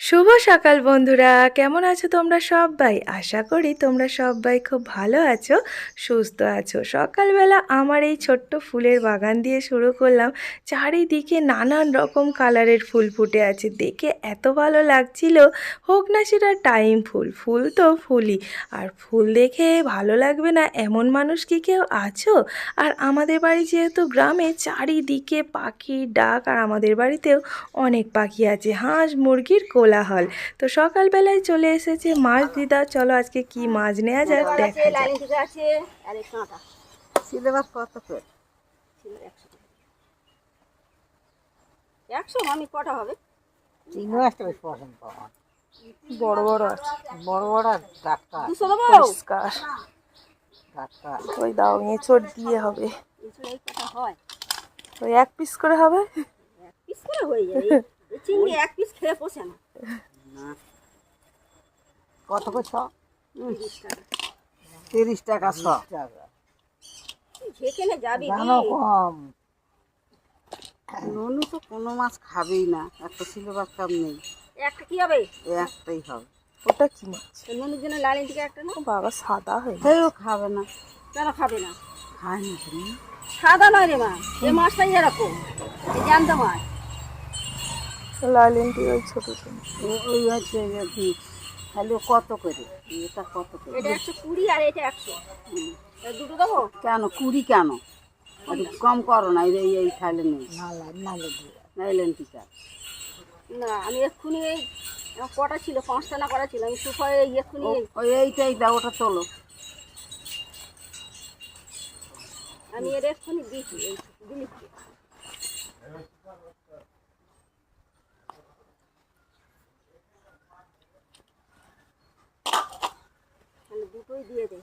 শুভ সকাল বন্ধুরা, কেমন আছো তোমরা সবাই? আশা করি তোমরা সবাই খুব ভালো আছো, সুস্থ আছো। সকালবেলা আমার এই ছোট্ট ফুলের বাগান দিয়ে শুরু করলাম। চারিদিকে নানান রকম কালারের ফুল ফুটে আছে। দেখে এত ভালো লাগছিল। হোক না সেটা টাইম ফুল ফুল তো ফুলই। আর ফুল দেখে ভালো লাগবে না এমন মানুষ কি কেউ আছো? আর আমাদের বাড়ি যেহেতু গ্রামে, চারিদিকে পাখির ডাক আর আমাদের বাড়িতেও অনেক পাখি আছে। হাঁস, মুরগির কোলাহল। তো সকালবেলায় চলে এসেছে মাছ দিদা। চলো আজকে কি মাছ নেওয়া যাক দেখা একশো আমি কটা হবে? আমার বড় বড় আছে। বড় বড় আর ডাক্তার। পরিষ্কার। ওই দাও এঁচড় দিয়ে হবে। এছাড়া এই কটা ওই এক পিস করে হবে? এক পিস করে হয়ে যায়। এই- এই চিংড়ি এক পিস খেয়ে পোষে না। কত করে ছ? তিরিশ টাকা। ছ। টাকা। যেখানে যাবি কম। ননু তো কোনো মাছ খাবেই না একটা কাম নেই। একটা কি হবে? একটাই হবে। ওটা কি মাছ? ননুর জন্য একটা না? বাবা সাদা হয়ে সেও খাবে না। কেন খাবে না? খায় না তুমি সাদা নয় রে মা এই মাছটাই এরকম। এই জ্যান্ত মাছ। লালেন্টি ওই ছোট ছোট। ওই হচ্ছে তাহলে কত করে? এটা কত করে? এটা একশো কুড়ি আর এটা একশো। দুটো দেবো? কেন? কুড়ি কেন? কম করো না এই এই- এই খাইলে নেই। নাইলেন টিকা না আমি এক্ষুনি এই কটা ছিল পাঁচটা না করা ছিল আমি এক্ষুনি এই- ওই এইটাই দাও ওটা তোলো। আমি এর এক্ষুনি দিয়েছি এই দিয়ে দে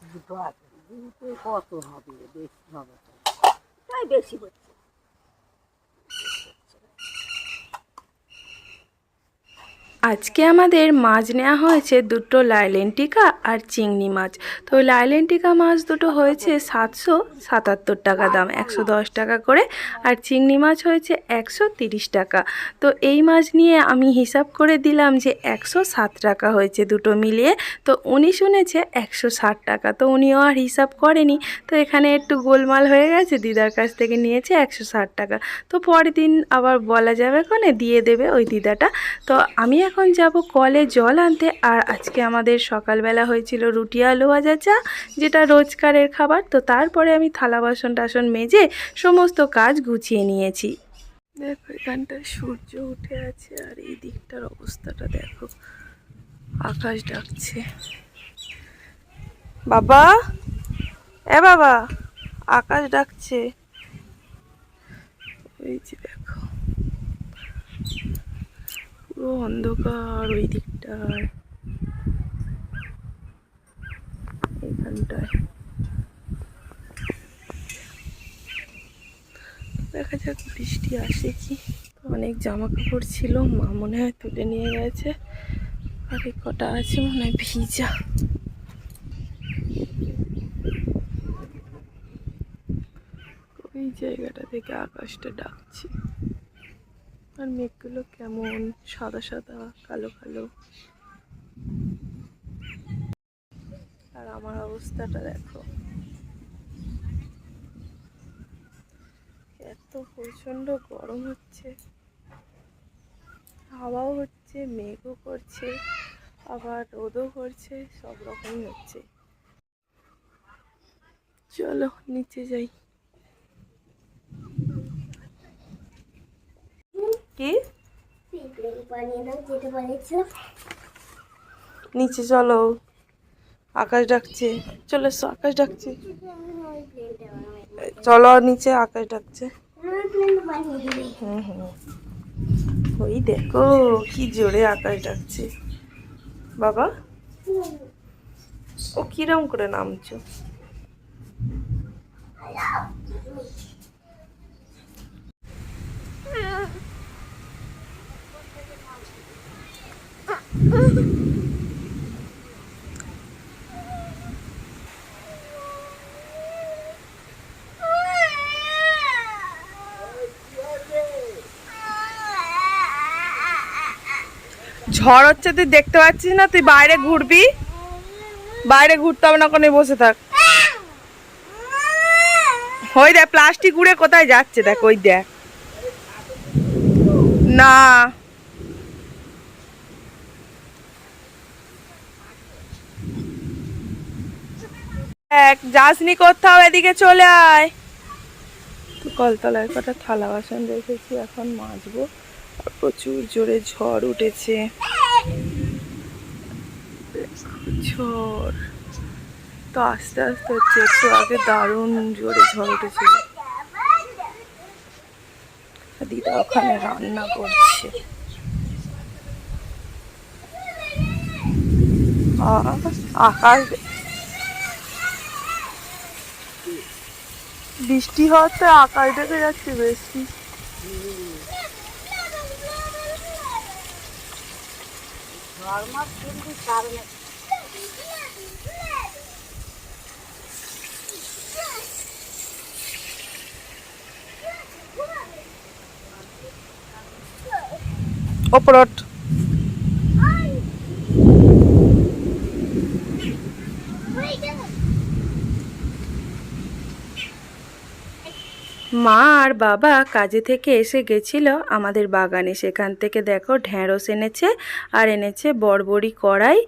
দুটো আছে। দুটো কত হবে? বেশি হবে তাই বেশি হচ্ছে। আজকে আমাদের মাছ নেওয়া হয়েছে দুটো লাইলেন্টিকা আর চিংড়ি মাছ। তো লাইলেন্টিকা মাছ দুটো হয়েছে সাতশো সাতাত্তর টাকা দাম, একশো দশ টাকা করে। আর চিংড়ি মাছ হয়েছে একশো তিরিশ টাকা। তো এই মাছ নিয়ে আমি হিসাব করে দিলাম যে একশো সাত টাকা হয়েছে দুটো মিলিয়ে। তো উনি শুনেছে একশো ষাট টাকা। তো উনিও আর হিসাব করেনি। তো এখানে একটু গোলমাল হয়ে গেছে, দিদার কাছ থেকে নিয়েছে একশো ষাট টাকা। তো পরের দিন আবার বলা যাবে কোনে, দিয়ে দেবে ওই দিদাটা। তো আমি এখন যাব কলে জল আনতে। আর আজকে আমাদের সকালবেলা হয়েছিল রুটি, আলু ভাজা চা, যেটা রোজকারের খাবার। তো তারপরে আমি থালা, বাসন টাসন মেজে সমস্ত কাজ গুছিয়ে নিয়েছি। দেখো, এখানটায় সূর্য উঠে আছে আর এই দিকটার অবস্থাটা দেখো। আকাশ ডাকছে। বাবা! এ বাবা! আকাশ ডাকছে। ওই যে দেখো। পুরো অন্ধকার ওই দিকটায়। এখানটায় দেখা যাক বৃষ্টি আসে কি। অনেক জামা কাপড় ছিল, মা মনে হয় তুলে নিয়ে গেছে। আর এই কটা আছে মনে হয় ভিজা। ওই জায়গাটা থেকে আকাশটা ডাকছে। আর মেঘগুলো কেমন? সাদা সাদা, কালো কালো। আর আমার অবস্থাটা দেখো। এত প্রচণ্ড গরম হচ্ছে। হাওয়াও হচ্ছে, মেঘও করছে, আবার রোদও করছে, সব রকমই হচ্ছে। চলো, নিচে যাই। নিচে চলো। আকাশ ডাকছে। চলে এসো আকাশ ডাকছে। চলো নিচে আকাশ ডাকছে। হুম হুম। ওই দেখো কি জোরে আকাশ ডাকছে। বাবা ও কিরম করে নামছো? Yeah. ঝড় হচ্ছে, তুই দেখতে পাচ্ছিস না? তুই বাইরে ঘুরবি? বাইরে ঘুরতে হবে না কোনো বসে থাক। ওই দেখ, প্লাস্টিক উড়ে কোথায় যাচ্ছে? দেখ, ওই দেখ। না। এক, যাসনি কোথাও, এদিকে চলে আয়। তো কলতলায় কটা থালা বাসন রেখেছি, এখন মাজবো। প্রচুর জোরে ঝড় উঠেছে। ঝড়। তো আস্তে আস্তে হচ্ছে, একটু আগে দারুণ জোরে ঝড় উঠেছিল। দিদা ওখানে রান্না করছে। আকাশ বৃষ্টি হওয়াতে আকাশ দেখে যাচ্ছে বেশি। ওপরট। মা আর বাবা কাজে থেকে এসে গেছিল আমাদের বাগানে। সেখান থেকে দেখো ঢ্যাঁড়স এনেছে আর এনেছে বড়বড়ি কড়াই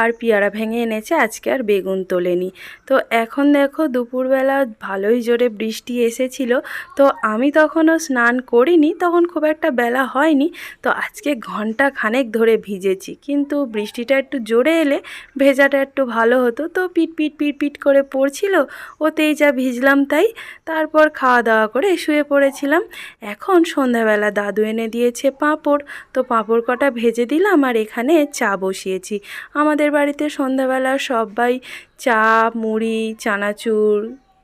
আর পেয়ারা ভেঙে এনেছে আজকে আর বেগুন তোলেনি। তো এখন দেখো দুপুরবেলা ভালোই জোরে বৃষ্টি এসেছিল। তো আমি তখনও স্নান করিনি, তখন খুব একটা বেলা হয়নি। তো আজকে ঘণ্টা খানেক ধরে ভিজেছি, কিন্তু বৃষ্টিটা একটু জোরে এলে ভেজাটা একটু ভালো হতো। তো পিট পিট পিট পিট করে পড়ছিল, ওতেই যা ভিজলাম তাই। তারপর খাওয়া দাওয়া করে শুয়ে পড়েছিলাম। এখন সন্ধ্যাবেলা দাদু এনে দিয়েছে পাঁপড়। তো পাঁপড় কটা ভেজে দিলাম আর এখানে চা বসিয়েছি। আমাদের বাড়িতে সন্ধ্যাবেলা সবাই চা, মুড়ি, চানাচুর,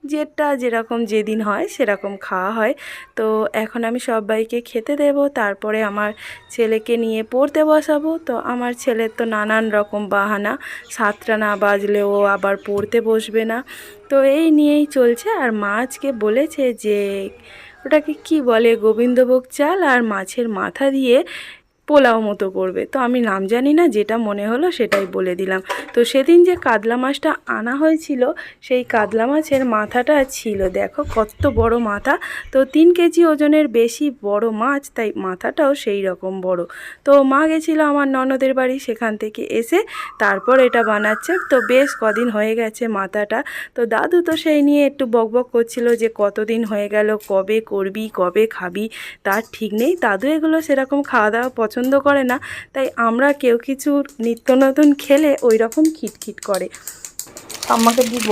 যেটা যেরকম যেদিন হয় সেরকম খাওয়া হয়। তো এখন আমি সবাইকে খেতে দেব, তারপরে আমার ছেলেকে নিয়ে পড়তে বসাবো। তো আমার ছেলের তো নানান রকম বাহানা। সাতটা না বাজলেও আবার পড়তে বসবে না। তো এই নিয়েই চলছে আর মা আজকে বলেছে যে ওটাকে কি বলে গোবিন্দভোগ চাল আর মাছের মাথা দিয়ে পোলাও মতো করবে। তো আমি নাম জানি না, যেটা মনে হলো সেটাই বলে দিলাম। তো সেদিন যে কাতলা মাছটা আনা হয়েছিল, সেই কাতলা মাছের মাথাটা ছিল। দেখো কত বড় মাথা। তো তিন কেজি ওজনের বেশি বড় মাছ, তাই মাথাটাও সেই রকম বড়। তো মা গেছিল আমার ননদের বাড়ি সেখান থেকে এসে, তারপর এটা বানাচ্ছে। তো বেশ কদিন হয়ে গেছে মাথাটা। তো দাদু তো সেই নিয়ে একটু বকবক করছিল যে কতদিন হয়ে গেল, কবে করবি, কবে খাবি, তার ঠিক নেই। দাদু এগুলো সেরকম খাওয়া দাওয়া পছন্দ করে না তাই আমরা কেউ কিছু নিত্য নতুন খেলে ওই রকম খিটখিট করে। আমাকে দিব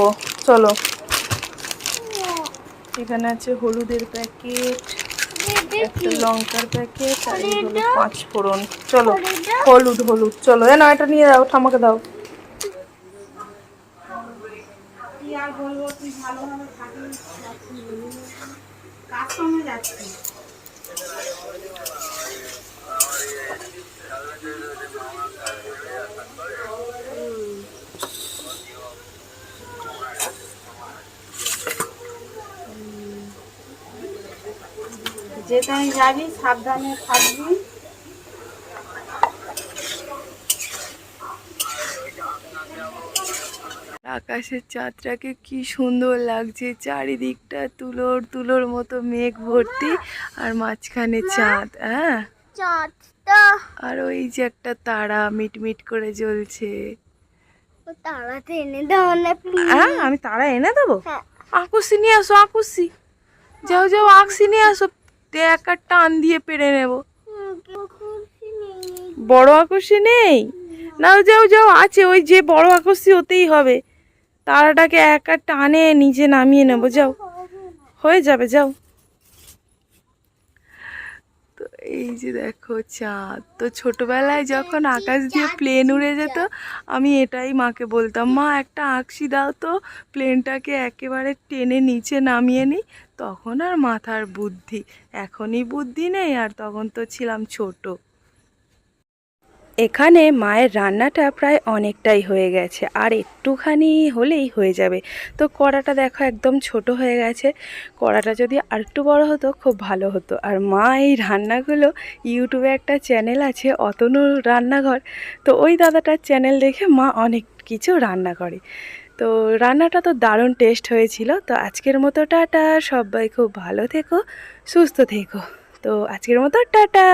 চলো। এখানে আছে হলুদের প্যাকেট একটা লঙ্কার প্যাকেট আর এই হলো পাঁচ ফোড়ন। চলো হলুদ। হলুদ চলো। এ না এটা নিয়ে দাও। ঠামাকে দাও যেখানে যাবি সাবধানে থাকবি। আকাশের চাঁদটাকে কি সুন্দর লাগছে চারিদিকটা তুলোর তুলোর মতো মেঘ ভর্তি আর মাঝখানে চাঁদ হ্যাঁ? চাঁদটা আর ওই যে একটা তারা মিটমিট করে জ্বলছে। হ্যাঁ আমি তারা এনে দেবো? হ্যাঁ। আকুশি নিয়ে আসো আকুশি যাও যাও আকসি নিয়ে আসো। তে একা টান দিয়ে পেরে নেব। বড় আকর্ষি নেই? না যাও যাও, আছে, ওই যে বড় আকর্ষি হতেই হবে। তারাটাকে একা টানে, নিজে নামিয়ে নেব, যাও। হয়ে যাবে, যাও তো এই যে দেখো চাঁদ। তো ছোটবেলায় যখন আকাশ দিয়ে প্লেন উড়ে যেত, আমি এটাই মাকে বলতাম, মা, একটা আঁকশি দাও তো প্লেনটাকে একেবারে টেনে নিচে নামিয়ে নিই তখন আর মাথার বুদ্ধি, এখনই বুদ্ধি নেই, আর তখন তো ছিলাম ছোট। এখানে মায়ের রান্নাটা প্রায় অনেকটাই হয়ে গেছে, আর একটুখানি হলেই হয়ে যাবে। তো কড়াটা দেখো একদম ছোট হয়ে গেছে, কড়াটা যদি আরেকটু বড় হতো খুব ভালো হতো। আর মা এই রান্নাগুলো ইউটিউবে একটা চ্যানেল আছে, অতনু রান্নাঘর। তো ওই দাদাটার চ্যানেল দেখে মা অনেক কিছু রান্না করে। তো রান্নাটা তো দারুণ টেস্ট হয়েছিল। তো আজকের মতো টাটা, সবাই খুব ভালো থেকো, সুস্থ থেকো। তো আজকের মতো টাটা!